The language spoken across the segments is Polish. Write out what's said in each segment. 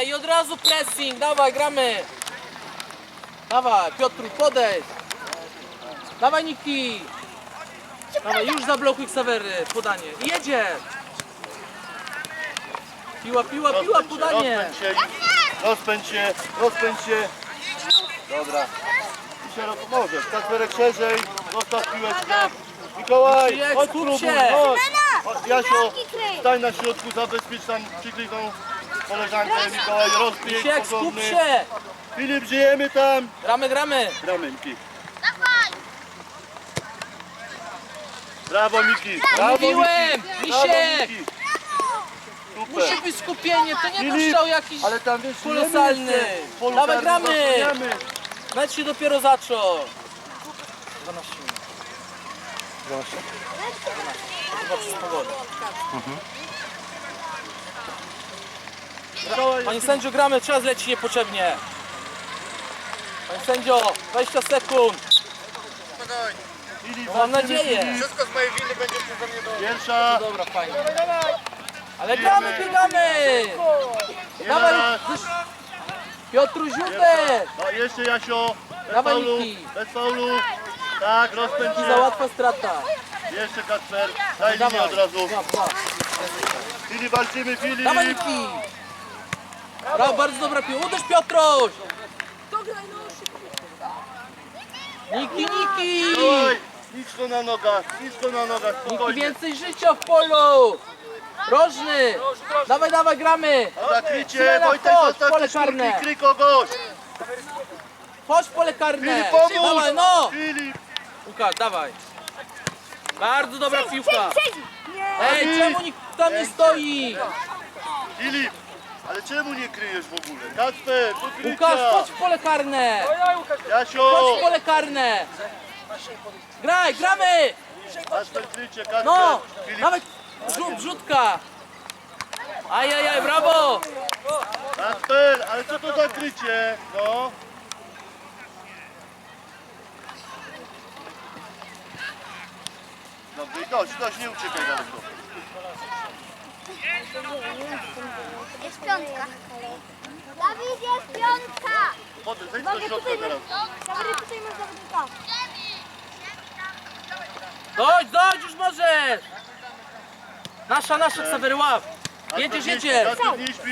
Ej, od razu pressing, dawaj, gramy. Dawaj, Piotru, podejdź. Dawaj, Niki. Dawaj, już zablokuj Ksawery, podanie. I jedzie. Piła, piła, piła, Rozpędź się, podanie. rozpędź się, rozpędź się. Dobra. I szeroko możesz. Kasperek szerzej, zostaw piłeczkę. Mikołaj, Krzysiek, chodź skup próbuj, się. chodź. Chodź, Jasio, stań na środku, zabezpiecz tam, przykryj tą koleżankę. Mikołaj, rozpięć, Krzysiek, skup się. Filip, żyjemy tam. Gramy, gramy. Gramy, Miki. Brawo, Miki. Brawo, Mówiłem, Miki. Brawo, Misiek. Miki. Super. Musi być skupienie, to nie Filip, puszczał jakiś... Ale tam wiesz, Kolosalny. jeszcze. Polu Dawaj, karnym gramy. zasłaniamy. Mecz się dopiero zaczął. 12 minut. 12? 12. Chyba przez pogodę. Panie sędzio, gramy, czas leci niepotrzebnie. Panie sędzio, 20 sekund. Filip, No, mam nadzieję. Wszystko z mojej winy będzie przeze mnie do... Pierwsza. Dobra, fajnie. Ale gramy, biegamy. Dawaj, Piotru Ziutek. No, jeszcze Jasio. Bez Dawaj, faulu. Miki. Bez faulu. Tak, rozpędź Za się. łatwa strata. Jeszcze Kacper. Daj linię Dawaj. od razu. Dwa. Filip, walczymy, Filip. Dawaj Niki. Brawo, bardzo dobra piła. Uderz Piotruś. Niki, Niki. Dawaj. Nisko na nogach, nisko na nogach, Niki, spokojnie. więcej życia w polu. Rożny. Dawaj, dawaj, gramy. Zakrycie, Syrena, Wojtek, chodź, pole te szturki, karne. kryj kogoś. Chodź w pole karne. Filip, pomóż. Dawaj, no. Filip. Łukasz, dawaj. Bardzo dobra piłka. Ej, czemu nikt tam nie stoi? Filip. Ale czemu nie kryjesz w ogóle? Kacper, Łukasz, pokrycia. chodź w pole karne. Chodź Jasio. w pole karne. Graj, gramy. Kacper, krycie, Kacper. No, Filip, nawet rzut, rzutka. Ajajaj, brawo. Kasper, ale co to za krycie? No. Dobrze, dość, dość, nie uciekaj daleko. Jest piątka. Dawid, jest piątka! Potem, zejdź do środka teraz. Dawid, tutaj masz zawodnika. Dojdź, dojdź, już możesz. Nasza, nasza, Ksawery, łap. Jedziesz, jedziesz. Kacper, nie śpi.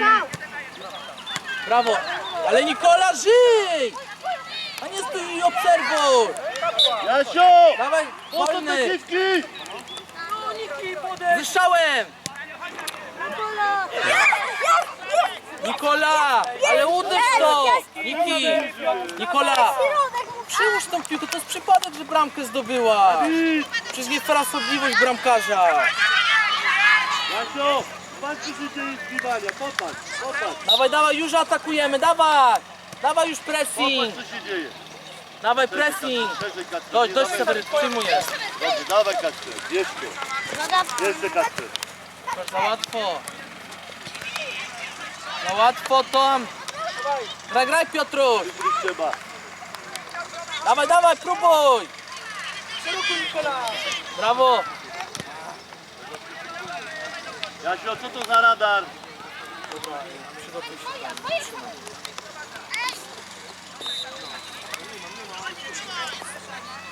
Brawo. Ale Nikola, żyj. A nie stój i obserwuj. Jasio! Dawaj, Po co te wolny. kiwki? Ze strzałem. Nikola, ale uderz to. Niki, Nikola. Przyłóż tą piłkę, to jest przypadek, że bramkę zdobyła. Przecież nie frasobliwość bramkarza. Jasio! Patrz, co się dzieje z piwania, popatrz, popatrz. Dawaj, dawaj, już atakujemy, dawaj. Dawaj już Popatrz, pressing. co się dzieje. Dawaj pressing. Dość, dość, dawaj. Sewery, przyjmujesz. Dobrze, dawaj Kacper, jeszcze. Jeszcze Kacper. Za łatwo. Za łatwo tam. Graj, graj Piotruś. Trzeba. Dawaj, dawaj, próbuj. Brawo. Jasio, co to za radar?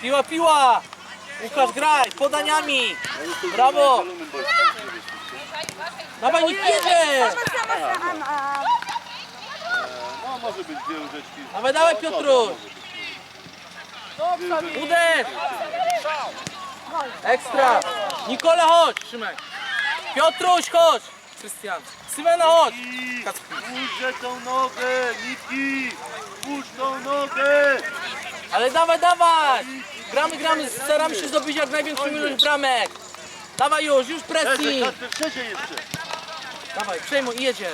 Piła, piła. Łukasz, graj, podaniami. Brawo. Dawaj, nikt jedzie. Może być. Dawaj, dawaj No, Piotruś. Uderz. Ekstra. Nikola, chodź. Szymek. Piotruś, chodź. Krystian. Symena, chodź. Kacper. Puszczę tą nogę, Niki! Puść tą nogę! Ale dawaj, dawaj. Gramy, gramy. Staramy się zdobyć jak największą ilość bramek. Dawaj już, już pressing. Kacper, szerzej jeszcze! Dawaj, przejmuj i jedzie.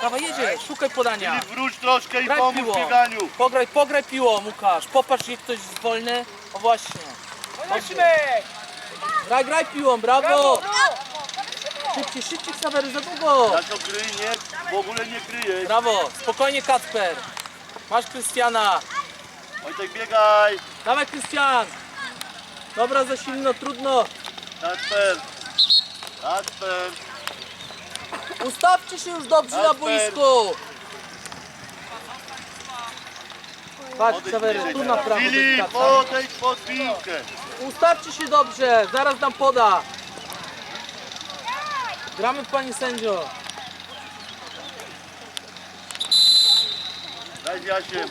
Dawaj, jedzie. Szukaj podania. Wróć troszkę i Graj pomóż w piłą. bieganiu! Pograj, pograj piłą, Łukasz. Popatrz, jak ktoś jest wolny. O właśnie. Graj, graj piłą, brawo. Szybciej, szybciej, Ksawery, za długo. Jasio, kryj, nie, w ogóle nie kryjesz. Brawo, spokojnie, Kacper. Masz Krystiana. Wojtek, biegaj! Dawaj, Krystian. Dobra, za silno, trudno. Kacper! Kacper! Ustawcie się już dobrze na boisku! Patrz, Ksawery, tu na prawo. Filip, odejdź pod piłkę! Ustawcie się dobrze, zaraz nam poda. Gramy w pani sędzio. Daj Jasiem!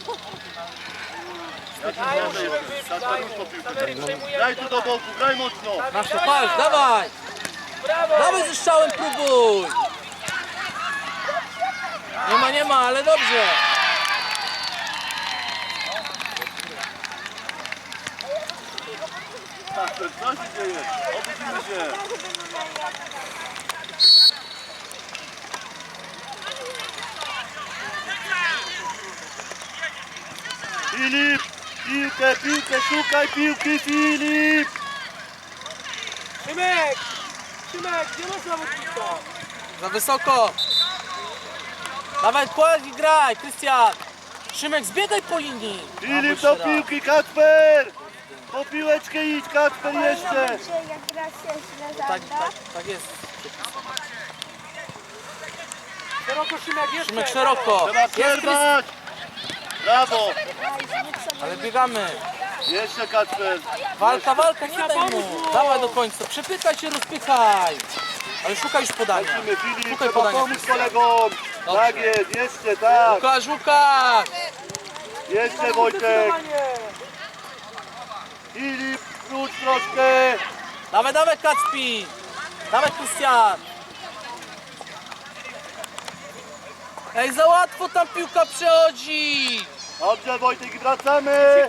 Daj, musimy wyjść, daj mu. Ksawery, przejmujemy, Daj tu do boku, graj mocno! Nasze, patrz, dawaj! Brawo! Dawaj ze strzałem, próbuj! Nie ma, nie ma, ale dobrze. Kasper, co się dzieje? Obudzimy się. Filip, piłkę, piłkę, szukaj piłki, Filip! Szymek! Szymek, nie ma zawodnika. Za wysoko. Dawaj, kładź i graj, Krystian. Szymek, zbiegaj po linii. Filip do piłki, Kacper! Po piłeczkę idź, Kacper jeszcze! Że jak gra się źle raz. Tak, zagra, tak, tak jest. Szeroko Szymek, jeszcze. Szymek szeroko. Trzeba Jest Krystian. przerwać! Brawo! Ale biegamy. Jeszcze Kacper! Walka, walka, nie daj mu. Dawaj do końca. Przepychaj się, rozpychaj. Ale szukaj już podania. Lecimy, Filip, Szukaj trzeba podania. pomóc kolegom! Tak jest, jeszcze, tak! Łukasz, Łukasz. Jeszcze Wojtek! Filip, wróć troszkę! Dawaj, dawaj Kacpi. Dawaj Krystian. Ej, za łatwo tam piłka przechodzi. Dobrze Wojtek, i wracamy!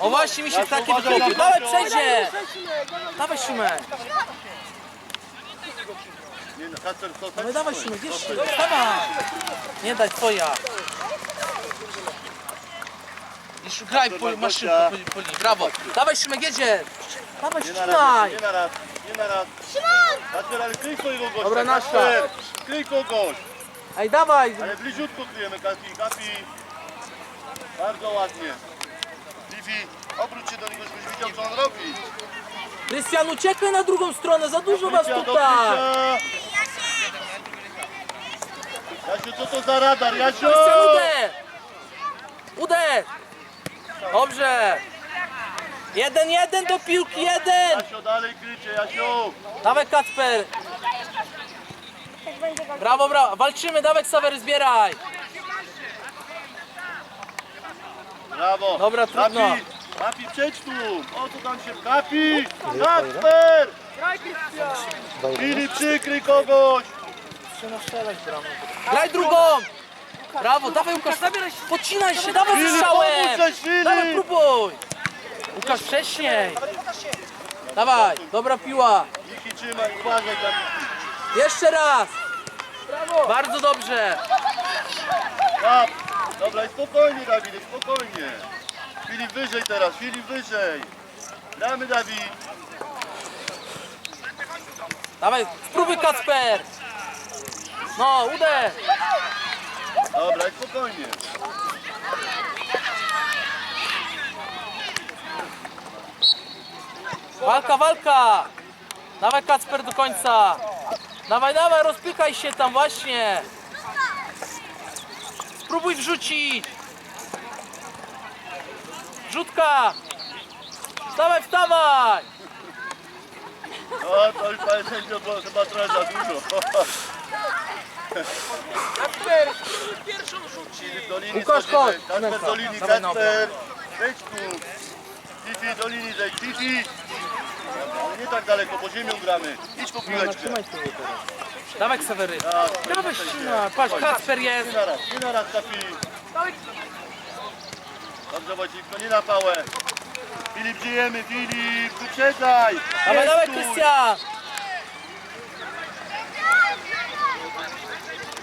O właśnie mi się Ja takie że- Dawaj, przejdzie. Dawaj Szymek. Nie, no, Kacper, co? Dawaj, dawaj Szymek, jeszcze. Dawaj. Nie daj, twoja. Już graj po maszynkę, po, po. Brawo. Dawaj Szymek, jedzie. Dawaj, Nie na raz, nie na raz, nie na raz. Kacper, ale kryj swojego gościa, Dobra, nasza. Kacper! Kryj kogoś! Ej, dawaj. Ale bliziutko kryjemy, Kapi, Kapi. Bardzo ładnie. Livi, obróć się do niego, żebyś widział, co on robi. Krystian, uciekaj na drugą stronę, za dużo was Krycia, do tutaj. Krycia. Jasiu, co to za radar, Jasiu? Krystian, uderz. Uderz. Dobrze. Jeden, jeden do piłki, jeden. Jasiu, dalej krycie, Jasiu. Dawaj Kacper. Brawo, brawo. Walczymy, dawaj Ksawery, zbieraj. Brawo. Dobra, trudno. Kapi, Kapi, przejdź tu. O, co tam się... Kapi, Kacper. Graj, Krystian. Filip, przykryj kogoś. Graj drugą. Brawo, dawaj Łukasz. Pocinaj się, dawaj ze Filip, strzałem. Dawaj, próbuj. Łukasz wcześniej. Dawaj, dobra piła. Niki, trzymaj, uważaj, Kapi. Jeszcze raz. Bardzo dobrze. Kap. Dobra, i spokojnie, Dawid, spokojnie. Filip wyżej teraz, Filip wyżej. Damy, Dawid. Dawaj, spróbuj Kacper. No, uderz. Dobra, spokojnie. Walka, walka. Dawaj Kacper do końca. Dawaj, dawaj, rozpykaj się tam właśnie. Spróbuj wrzucić. Rzutka. Dawaj, wstawaj. O, to już panie sędzio było chyba trochę za dużo. Kasper, pierwszą rzuci. Łukasz, chodź. Kacper do linii, Kacper. Wejdź tu. Fifi do linii, zejdź. Ale nie tak daleko, po ziemią gramy. Idź po piłeczkę. Dawaj Ksawery. Tak, Dawaj ścina. Patrz, Kacper jest. Nie na raz, nie na raz, Kapi. Dobrze, Wojciechko, nie na pałę. Filip, żyjemy, Filip, wyprzedzaj. Dawaj, dawaj. Krystian.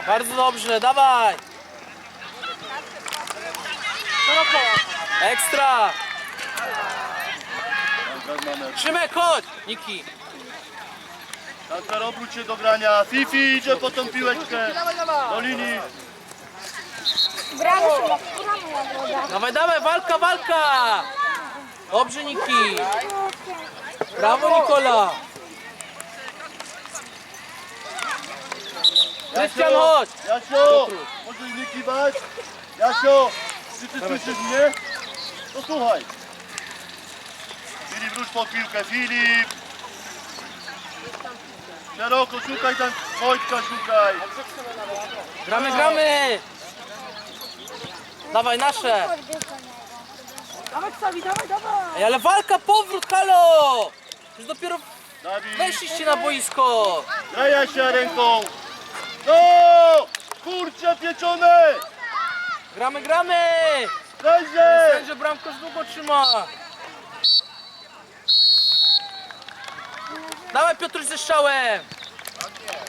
Bardzo dobrze, dawaj. Ekstra. Szymek, chodź. Niki. Kacper, obróć się do grania. Fifi idzie po tą piłeczkę. Do linii. Brawo, Szymek, brawo, Łagoda. Dawaj, dawaj, walka, walka. Dobrze, Niki. Brawo, Nikola. Krystian, chodź. Jasio, możesz nie kiwać? Jasio, czy ty słyszysz mnie? To słuchaj. Filip, wróć pod piłkę, Filip! Szeroko, szukaj tam, Wojtka szukaj! Gramy, gramy! Dawaj nasze! Dawaj, Ksawi, dawaj, dawaj. Ej, ale walka, powrót, halo! Już dopiero Dawid, weszliście na boisko! graj się ręką! No! Kurcze pieczone! Gramy, gramy! Grajże! Sędzia bramkarz długo trzyma! Dawaj Piotruś ze strzałem!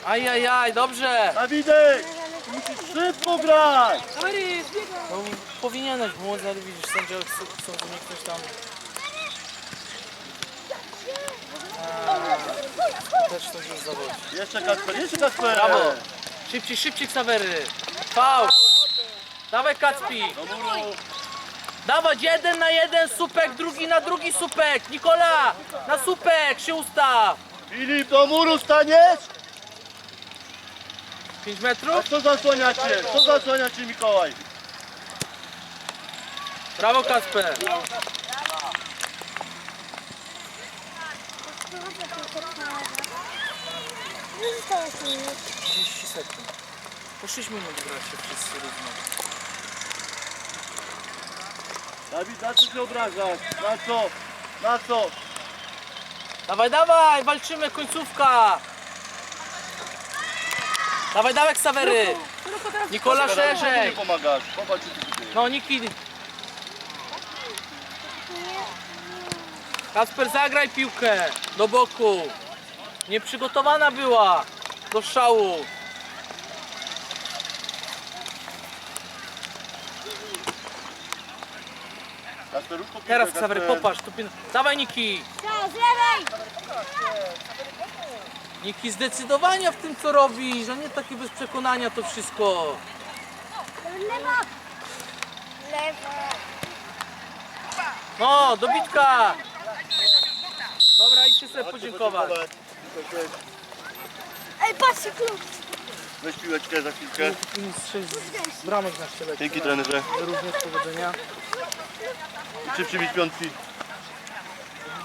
Ajajaj, dobrze! Dawidek! Musisz szybko grać! Kamery, zbiegaj. No, powinieneś móc, ale widzisz, sędzia chcą chcą uniknąć tam. A, Też to już zawodzi. Jeszcze Kasper, jeszcze Kasper! Brawo! Szybciej, szybciej Ksawery! Faul! Dawaj Kacpi! Dawać jeden na jeden supek, drugi na drugi supek! Nikola! Na supek się ustaw! Filip, do muru staniesz? 5 A metrów? co zasłaniacie? Co zasłaniacie Mikołaj? Brawo Kasper! Zostało ci minut. 30 sekund. Po 6 minut gracie wszyscy równo. Dawid, na co się obrażasz? Na co? Na co? Dawaj, dawaj! Walczymy, końcówka! Dawaj, dawaj Ksawery! Nikola szerzej! nie pomagasz? Popatrz, co ty dzieje. No Niki! Kasper, zagraj piłkę do boku. Nieprzygotowana była do szału. Teraz Ksawery, popatrz. Tu pin... Dawaj Niki! Strzał, z lewej! Niki zdecydowania w tym co robisz, a nie takie bez przekonania to wszystko. Lewa! Lewa. No, dobitka! Dobra, idźcie sobie podziękować. Ej, patrzcie, klucz! Weź piłeczkę za chwilkę. Z bramek na ściele. Dzięki trenerze. Również powodzenia. Czy przybić piątki?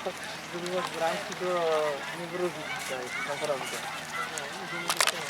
Tak zdobywać bramki to nie wróży dzisiaj, naprawdę.